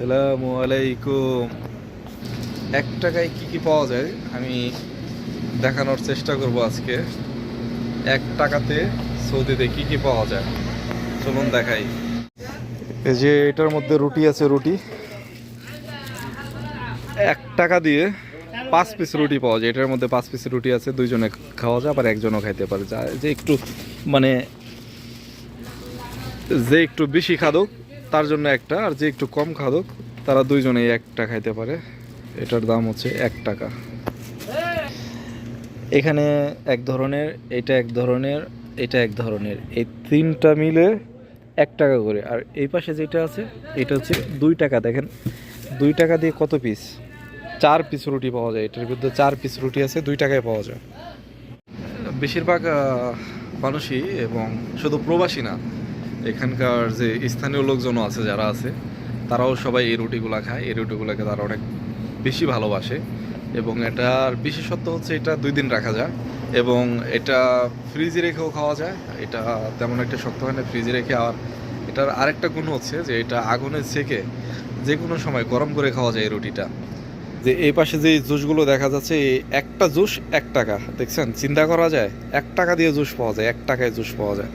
আসসালামু আলাইকুম। এক টাকায় কি কি পাওয়া যায়? আমি দেখানোর চেষ্টা করব আজকে। এক টাকাতে সৌদিতে কি কি পাওয়া যায়? চলুন দেখাই। এই যে এটার মধ্যে রুটি আছে, রুটি। এক টাকা দিয়ে পাঁচ পিস রুটি পাওয়া যায়। এটার মধ্যে পাঁচ পিস রুটি আছে, দুইজনে খাওয়া যায়, আবার একজনও খাইতে পারে। যা যে একটু মানে যে একটু বেশি খাদক তার জন্য একটা, আর যে একটু কম খাদক, তারা দুইজনেই একটা খাইতে পারে। এটার দাম হচ্ছে এক টাকা। এখানে এক ধরনের, এটা এক ধরনের, এটা এক ধরনের। এই তিনটা মিলে এক টাকা করে। আর এই পাশে যেটা আছে, এটা হচ্ছে দুই টাকা। দেখেন, দুই টাকা দিয়ে কত পিস চার পিস রুটি পাওয়া যায়। এটার ভিতরে চার পিস রুটি আছে, দুই টাকায় পাওয়া যায়। বেশিরভাগ মানুষই এবং শুধু প্রবাসী না এখানকার যে স্থানীয় লোকজনও আছে, যারা আছে, তারাও সবাই এই রুটিগুলা খায়। এই রুটিগুলোকে তারা অনেক বেশি ভালোবাসে এবং এটার বিশেষত্ব হচ্ছে এটা দুই দিন রাখা যায় এবং এটা ফ্রিজে রেখেও খাওয়া যায়। এটা তেমন একটা শক্ত হয় না, ফ্রিজে রেখে আর এটার আরেকটা গুণ হচ্ছে যে এটা আগুনে সেকে যে কোনো সময় গরম করে খাওয়া যায় এই রুটিটা। যে এই পাশে যে জুসগুলো দেখা যাচ্ছে একটা জুস এক টাকা, দেখছেন? চিন্তা করা যায়, এক টাকা দিয়ে জুস পাওয়া যায়, এক টাকায় জুস পাওয়া যায়।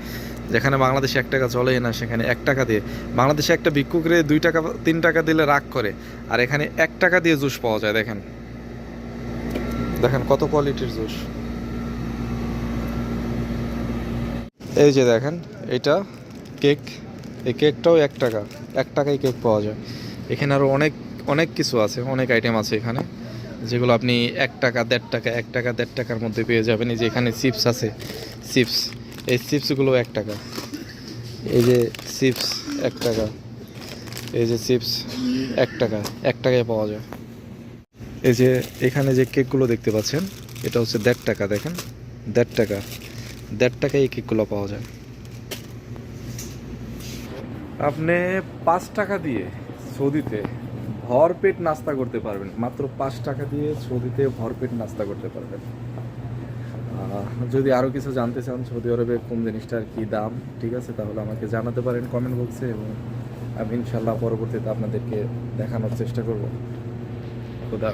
যেখানে বাংলাদেশে এক টাকা চলেই না, সেখানে এক টাকা দিয়ে। বাংলাদেশে একটা ভিক্ষুকরে দুই টাকা, তিন টাকা দিলে রাগ করে। আর এখানে এক টাকা দিয়ে জুস পাওয়া যায়, দেখেন। দেখেন কত কোয়ালিটির জুস। এই যে দেখেন, এটা কেক। এই কেকটাও এক টাকা। এক টাকায় কেক পাওয়া যায়। এখানে আরও অনেক অনেক কিছু আছে, অনেক আইটেম আছে এখানে, যেগুলো আপনি এক টাকা, দেড় টাকা, এক টাকা, দেড় টাকার মধ্যে পেয়ে যাবেন। এই যে এখানে চিপস আছে, চিপস। এই চিপসগুলো এক টাকা। এই যে চিপস এক টাকা। এই যে চিপস এক টাকা। এক টাকায় পাওয়া যায়। এই যে এখানে যে কেকগুলো দেখতে পাচ্ছেন, এটা হচ্ছে দেড় টাকা, দেখেন। দেড় টাকা। দেড় টাকায় এই কেকগুলো পাওয়া যায়। আপনি পাঁচ টাকা দিয়ে সৌদিতে ভরপেট নাস্তা করতে পারবেন। মাত্র পাঁচ টাকা দিয়ে সৌদিতে ভরপেট নাস্তা করতে পারবেন। যদি আরও কিছু জানতে চান সৌদি আরবে কোন জিনিসটার কী দাম, ঠিক আছে, তাহলে আমাকে জানাতে পারেন কমেন্ট বক্সে এবং আমি ইনশাল্লাহ পরবর্তীতে আপনাদেরকে দেখানোর চেষ্টা করব। খুদা